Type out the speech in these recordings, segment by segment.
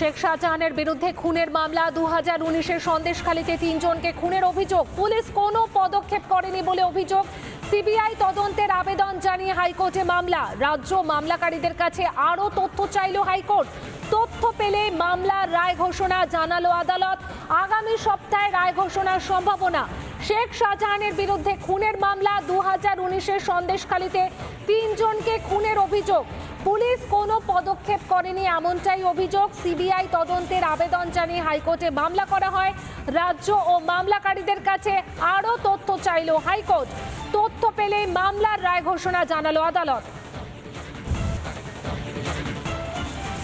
শেখ শাহজাহানের বিরুদ্ধে খুনের মামলা দু হাজার উনিশের সন্দেশখালীতে তিনজনকে খুনের অভিযোগ। পুলিশ কোনো পদক্ষেপ করেনি বলে অভিযোগ। সিবিআই তদন্তের আবেদন জানিয়ে হাইকোর্টে মামলা। রাজ্য মামলাকারীদের কাছে আরও তথ্য চাইল হাইকোর্ট। তথ্য পেলে মামলার রায় ঘোষণা জানালো আদালত। আগামী সপ্তাহে রায় ঘোষণার সম্ভাবনা। শেখ শাহজাহানের বিরুদ্ধে খুনের মামলা দু হাজার উনিশের সন্দেশখালীতে। তিনজনকে খুনের অভিযোগ। পুলিশ কোনো পদক্ষেপ করেনি এমনটাই অভিযোগ। সিবিআই তদন্তের আবেদন জানিয়ে হাইকোর্টে মামলা করা হয়। রাজ্য ও মামলাকারীদের কাছে আরও তথ্য চাইল হাইকোর্ট। তথ্য পেলেই মামলার রায় ঘোষণা জানালো আদালত।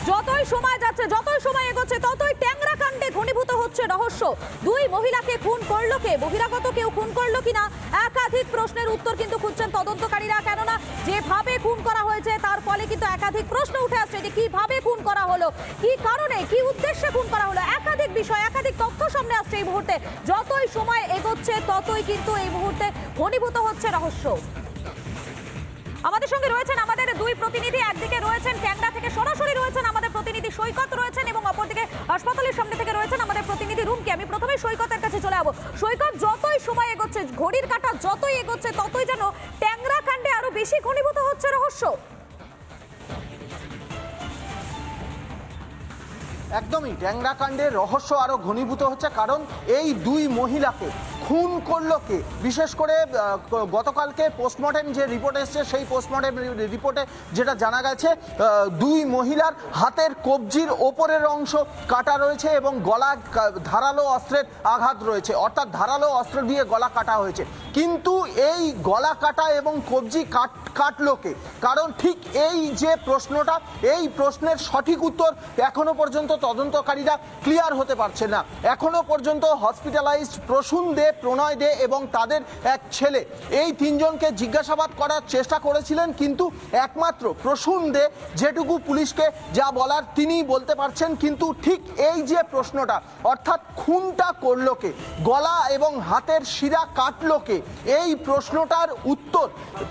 যতই সময় যাচ্ছে, যতই সময় এগোচ্ছে, ততই ট্যাংরা কাণ্ডে ঘনীভূত হচ্ছে রহস্য। দুই মহিলাকে খুন করল কে? বহিরাগত কেউ খুন করল কিনা? একাধিক প্রশ্নের উত্তর কিন্তু খুঁজছেন তদন্তকারীরা। কেননা, যেভাবে খুন করা হয়েছে, তার ফলে কিন্তু একাধিক প্রশ্ন উঠে আসছে যে কীভাবে খুন করা হলো, কি কারণে, কি উদ্দেশ্যে খুন করা হলো, একাধিক বিষয়, একাধিক তথ্য সামনে আসছে এই মুহূর্তে। যতই সময় এগোচ্ছে, ততই কিন্তু এই মুহূর্তে ঘনীভূত হচ্ছে রহস্য। আমাদের সঙ্গে রয়েছেন আমাদের দুই প্রতিনিধি। একদিকে রয়েছেন ট্যাংরা থেকে সরাসরি রয়েছেন আমাদের প্রতিনিধি সৈকত রয়েছেন এবং অপরদিকে হাসপাতালের সামনে থেকে রয়েছেন আমাদের প্রতিনিধি রুমকে। আমি প্রথমে সৈকতের কাছে চলে যাব। সৈকত, যতই সময় এগোচ্ছে, ঘড়ির কাঁটা যতই এগোচ্ছে, ততই যেন ট্যাংরা কাণ্ডে আরও বেশি ঘনীভূত হচ্ছে রহস্য। একদমই ট্যাংরা কাণ্ডের রহস্য আরও ঘনীভূত হচ্ছে, কারণ এই দুই মহিলাকে খুন করল কে? বিশেষ করে গতকালকে পোস্টমর্টেম যে রিপোর্ট এসছে, সেই পোস্টমর্টেম রিপোর্টে যেটা জানা গেছে দুই মহিলার হাতের কবজির ওপরের অংশ কাটা রয়েছে এবং গলা ধারালো অস্ত্রের আঘাত রয়েছে। অর্থাৎ ধারালো অস্ত্র দিয়ে গলা কাটা হয়েছে। কিন্তু এই গলা কাটা এবং কবজি কাট, কাটলো কে? কারণ ঠিক এই যে প্রশ্নটা, এই প্রশ্নের সঠিক উত্তর এখনও পর্যন্ত তদন্তকারীরা ক্লিয়ার হতে পারছে না। এখনও পর্যন্ত হসপিটালাইজড প্রসূন দে প্রণয় দে এবং তাদের এক ছেলে। এই তিনজনকে জিজ্ঞাসাবাদ করার চেষ্টা করেছিলেন, কিন্তু একমাত্র প্রসূন দে যেটুকু পুলিশকে যা বলার তিনিই বলতে পারছেন, কিন্তু ঠিক এই যে প্রশ্নটা, অর্থাৎ খুনটা করল কে, গলা এবং হাতের শিরা কাটলো কে, এই প্রশ্নটার উত্তর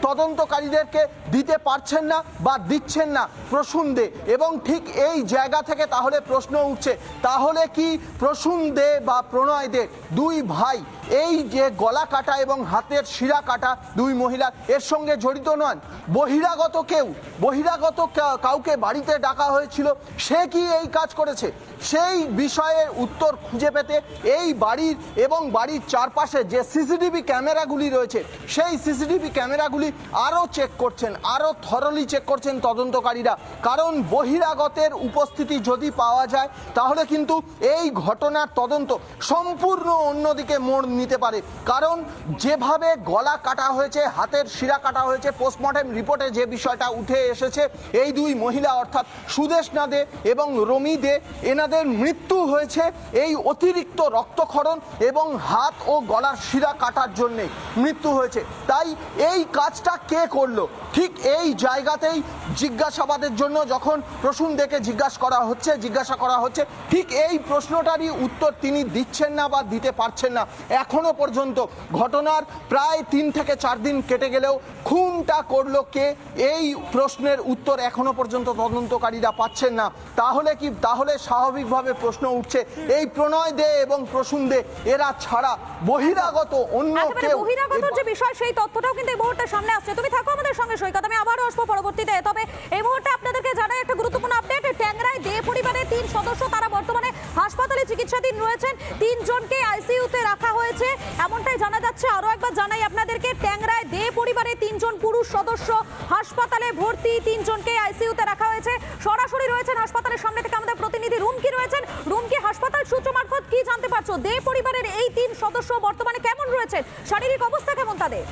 তদন্তকারীদেরকে দিতে পারছেন না বা দিচ্ছেন না প্রসূন দে। এবং ঠিক এই জায়গা থেকে তাহলে প্রশ্ন উঠছে, তাহলে কি প্রসূন দে বা প্রণয় দে দুই ভাই এই যে গলা কাটা এবং হাতের শিরা কাটা দুই মহিলা, এর সঙ্গে জড়িত নন। বহিরাগত কেউ, বহিরাগত কাউকে বাড়িতে ডাকা হয়েছিল, সে কি এই কাজ করেছে? সেই বিষয়ের উত্তর খুঁজে পেতে এই বাড়ির এবং বাড়ির চারপাশে যে সিসিটিভি ক্যামেরাগুলি রয়েছে, সেই সিসিটিভি ক্যামেরাগুলি আরও চেক করছেন, আরও থরলি চেক করছেন তদন্তকারীরা। কারণ বহিরাগতের উপস্থিতি যদি পাওয়া যায়, তাহলে কিন্তু এই ঘটনার তদন্ত সম্পূর্ণ অন্যদিকে মোড় নিতে পারে। কারণ যেভাবে গলা কাটা হয়েছে, হাতের শিরা কাটা হয়েছে পোস্টমর্টেম রিপোর্টে যে বিষয়টা উঠে এসেছে, এই দুই মহিলা অর্থাৎ সুদেশনা দে এবং রমি দে, এনাদের মৃত্যু হয়েছে এই অতিরিক্ত রক্তক্ষরণ এবং হাত ও গলার শিরা কাটার জন্যে মৃত্যু হয়েছে। তাই এই কাজটা কে করল? ঠিক এই জায়গাতেই জিজ্ঞাসাবাদের জন্য যখন প্রসূন দেখে জিজ্ঞাসা করা হচ্ছে, জিজ্ঞাসা করা হচ্ছে, ঠিক এই প্রশ্নটারই উত্তর তিনি দিচ্ছেন না বা দিতে পারছেন না। এখনও পর্যন্ত ঘটনার প্রায় তিন থেকে চার দিন কেটে গেলেও খুনটা করল কে? এই প্রশ্নের উত্তর এখনও পর্যন্ত তদন্তকারীরা পাচ্ছেন না। তাহলে কি তাহলে স্বাভাবিকভাবে প্রশ্ন উঠছে এই প্রণয় দে এবং প্রসূন দে এরা ছাড়া বহিরাগত অন্য একেবারে কেউ বহিরাগত যে বিষয় সেই তথ্যটাও কিন্তু এই মুহূর্তে সামনে আসছে। তুমি থাকো আমাদের সঙ্গে সৈকত আমি আবারও আসব পরবর্তীতে। তবে এই মুহূর্তে আপনাদেরকে জানাই একটা গুরুত্বপূর্ণ আপডেট ট্যাংরায় দে পরিবারের তিন সদস্য তারা বর্তমানে হাসপাতালে চিকিৎসাধীন রয়েছেন তিনজনকে আইসিইউতে রাখা হয়েছে। এমনটাই জানা যাচ্ছে। আরও একবার জানাই আপনাদেরকে, ট্যাংরায় দে পরিবারের তিনজন পুরুষ সদস্য হাসপাতালে ভর্তি তিনজনকে আইসিইউতে রাখা হয়েছে। সরাসরি রয়েছেন হাসপাতালের সামনে থেকে আমাদের প্রতিনিধি রুমকি রয়েছেন। রুমকি, হাসপাতাল সূত্র মারফত কি জানতে পারছ? দে পরিবারের এই তিন সদস্য বর্তমানে কেমন রয়েছেন? শারীরিক অবস্থা কেমন তাদের?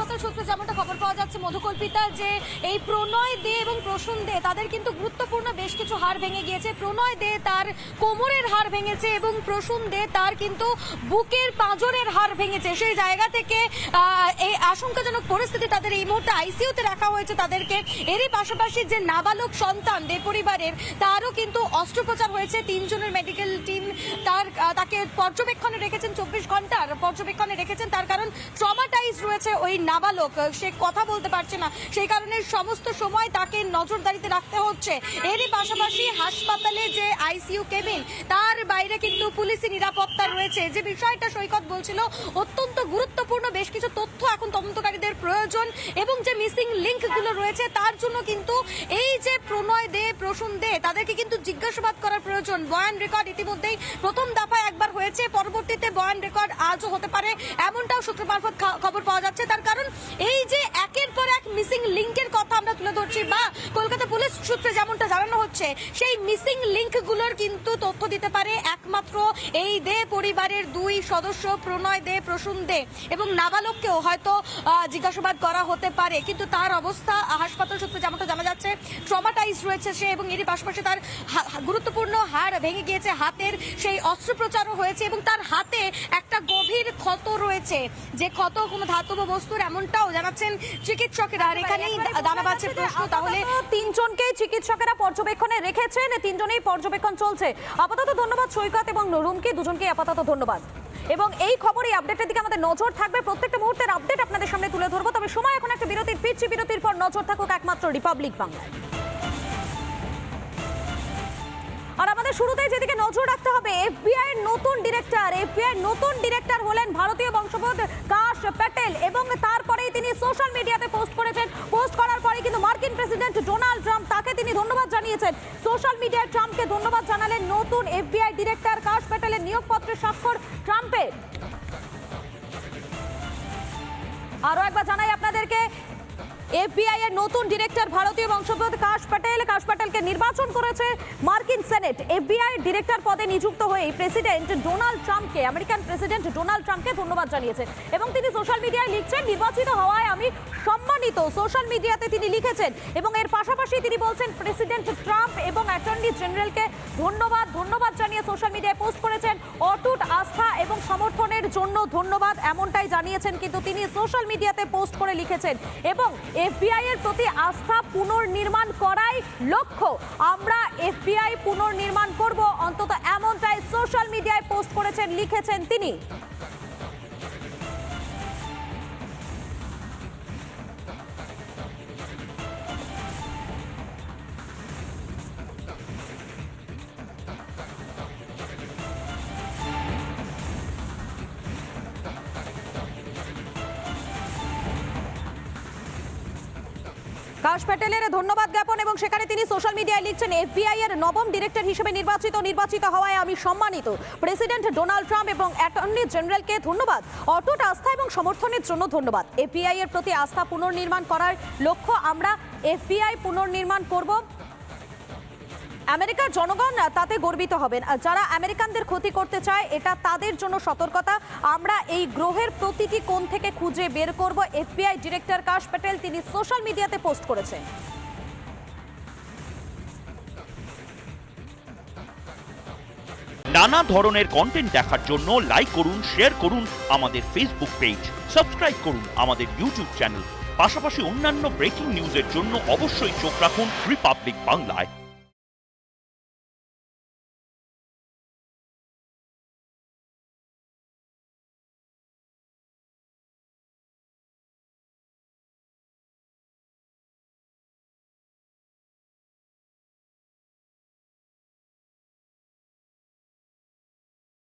হাসপাতাল সূত্রে যেমনটা খবর পাওয়া যাচ্ছে মধুকল্পিতা যে এই প্রণয় দে এবং প্রসূন দে, তাদের কিন্তু গুরুত্বপূর্ণ বেশ কিছু হার ভেঙে গিয়েছে। প্রণয় দে তার কোমরের হার ভেঙেছে এবং প্রসূন দে তার কিন্তু বুকের পাঁজরের হার ভেঙেছে। সেই জায়গা থেকে এই আশঙ্কাজনক পরিস্থিতি তাদের এই মুহূর্তে আইসিইউতে রাখা হয়েছে তাদেরকে। এরই পাশাপাশি যে নাবালক সন্তান দে পরিবারের, তারও কিন্তু অস্ত্রোপচার হয়েছে। তিনজনের মেডিকেল টিম তার তাকে পর্যবেক্ষণে রেখেছেন চব্বিশ ঘণ্টার পর্যবেক্ষণে রেখেছেন তার কারণ ট্রমাটাইজ রয়েছে ওই নাবালক, সে কথা বলতে পারছে না। সেই কারণে সমস্ত সময় তাকে নজরদারিতে রাখতে হচ্ছে। এরই পাশাপাশি হাসপাতালে যে আইসিইউ কেবিন, তার বাইরে কিন্তু পুলিশি নিরাপত্তা রয়েছে। যে বিষয়টা সৈকত বলছিল, অত্যন্ত গুরুত্বপূর্ণ, বেশ কিছু তথ্য এখন তদন্তকারীদের প্রয়োজন এবং যে মিসিং লিঙ্কগুলো রয়েছে, তার জন্য কিন্তু এই যে প্রণয় দে, প্রসূন দে, তাদেরকে কিন্তু জিজ্ঞাসাবাদ করার প্রয়োজন। বয়ান রেকর্ড ইতিমধ্যেই প্রথম দফায় একবার হয়েছে, পরবর্তীতে বয়ান রেকর্ড আজও হতে পারে। এমনটাও সূত্র মারফত খবর পাওয়া যাচ্ছে। তার কারণ এই যে একের পর এক মিসিং লিঙ্কের কথা আমরা তুলে ধরছি বা কলকাতা পুলিশ সূত্রে যেমনটা জানানো হচ্ছে, সেই মিসিং লিঙ্কগুলোর কিন্তু তথ্য দিতে পারে একমাত্র এই দে পরিবারের দুই সদস্য প্রণয় দে, প্রসূন দে এবং নাবালককেও হয়তো জিজ্ঞাসাবাদ করা হতে পারে। কিন্তু তার অবস্থা, হাসপাতাল সূত্রে যেমনটা জানা যাচ্ছে ট্রমাটাইজ রয়েছে সে এবং এরই পাশাপাশি তার গুরুত্বপূর্ণ হাড় ভেঙে গিয়েছে, হাতের সেই অস্ত্রোপচারও হয়েছে এবং তার হাতে একটা গভীর ক্ষত রয়েছে। যে ক্ষত কোনো ধাতব বস্তুর এমনটাও জানাচ্ছেন চিকিৎসকেরা। আর এখানেই দানা প্রশ্ন তাহলে তিনজনকেই চিকিৎসকেরা পর্যবেক্ষণে রেখেছেন তিনজনেই পর্যবেক্ষণ চলছে। আপাতত ধন্যবাদ সৈকত এবং রুমকে দুজনকে আপাতত ধন্যবাদ। এবং এই খবরই আপডেটের দিকে আমাদের নজর থাকবে। প্রত্যেকটা মুহূর্তের আপডেট আপনাদের সামনে তুলে ধরবো। তবে সময় এখন একটা বিরতির ফিরছি বিরতির পর নজর থাকুক একমাত্র রিপাবলিক বাংলায়। আর আমাদের শুরুতেই যেদিকে নজর রাখতে হবে এফবিআই এর নতুন ডিরেক্টর এফবিআই নতুন ডিরেক্টর হলেন ভারতীয় বংশোদ্ভূত কাশ তিনি সোশ্যাল মিডিয়াতে পোস্ট করেছেন। পোস্ট করার পরে কিন্তু মার্কিন প্রেসিডেন্ট ডোনাল্ড ট্রাম্প তাকে তিনি ধন্যবাদ জানিয়েছেন। সোশ্যাল মিডিয়ায় ট্রাম্পকে ধন্যবাদ জানালেন নতুন এফবিআই ডিরেক্টর কাশ প্যাটেলের নিয়োগপত্রে স্বাক্ষর ট্রাম্পের। আরও একবার জানাই আপনাদেরকে এফবিআই এর নতুন ডিরেক্টর ভারতীয় বংশোদ্ভূত কাশ প্যাটেল। কাশ প্যাটেলকে নির্বাচন করেছে মার্কিন সেনেট। এফবিআই ডিরেক্টর পদে নিযুক্ত হয়ে প্রেসিডেন্ট ডোনাল্ড ট্রাম্পকে, আমেরিকান প্রেসিডেন্ট ডোনাল্ড ট্রাম্পকে ধন্যবাদ জানিয়েছেন এবং তিনি সোশ্যাল মিডিয়ায় লিখছেন, নির্বাচিত হওয়ায় আমি সম্মানিত। সোশ্যাল মিডিয়াতে তিনি লিখেছেন এবং এর পাশাপাশি তিনি বলছেন প্রেসিডেন্ট ট্রাম্প এবং অ্যাটর্নি জেনারেলকে ধন্যবাদ ধন্যবাদ জানিয়ে সোশ্যাল মিডিয়ায় পোস্ট করেছেন। অটুট আস্থা এবং সমর্থনের জন্য ধন্যবাদ, এমনটাই জানিয়েছেন। কিন্তু তিনি সোশ্যাল মিডিয়াতে পোস্ট করে লিখেছেন। এবং এফবিআই এর প্রতি আস্থা পুনর্নির্মাণ করাই লক্ষ্য। আমরা এফবিআই পুনর্নির্মাণ করব। অন্তত এমনটাই সোশ্যাল মিডিয়ায় পোস্ট করেছেন, লিখেছেন তিনি। কাশ প্যাটেলের ধন্যবাদ জ্ঞাপন এবং সেখানে তিনি সোশ্যাল মিডিয়ায় লিখছেন, এফবিআই এর নবম ডিরেক্টর হিসেবে নির্বাচিত নির্বাচিত হওয়ায় আমি সম্মানিত। প্রেসিডেন্ট ডোনাল্ড ট্রাম্প এবং অ্যাটর্নি জেনারেলকে ধন্যবাদ। অটুট আস্থা এবং সমর্থনের জন্য ধন্যবাদ। এফবিআই এর প্রতি আস্থা পুনর্নির্মাণ করার লক্ষ্য আমরা এফবিআই পুনর্নির্মাণ করব। আমেরিকার জনগণ তাতে গর্বিত হবেন। যারা আমেরিকানদের ক্ষতি করতে চায়, এটা তাদের জন্য সতর্কতা। আমরা এই গ্রহের প্রতিটি কোণ থেকে খুঁজে বের করব। এফবিআই ডিরেক্টর কাশ প্যাটেল, তিনি সোশ্যাল মিডিয়াতে পোস্ট করেছেন। নানা ধরনের কন্টেন্ট দেখার জন্য লাইক করুন শেয়ার করুন আমাদের ফেসবুক পেজ সাবস্ক্রাইব করুন আমাদের ইউটিউব চ্যানেল পাশাপাশি অন্যান্য ব্রেকিং নিউজের জন্য অবশ্যই চোখ রাখুন রিপাবলিক বাংলায়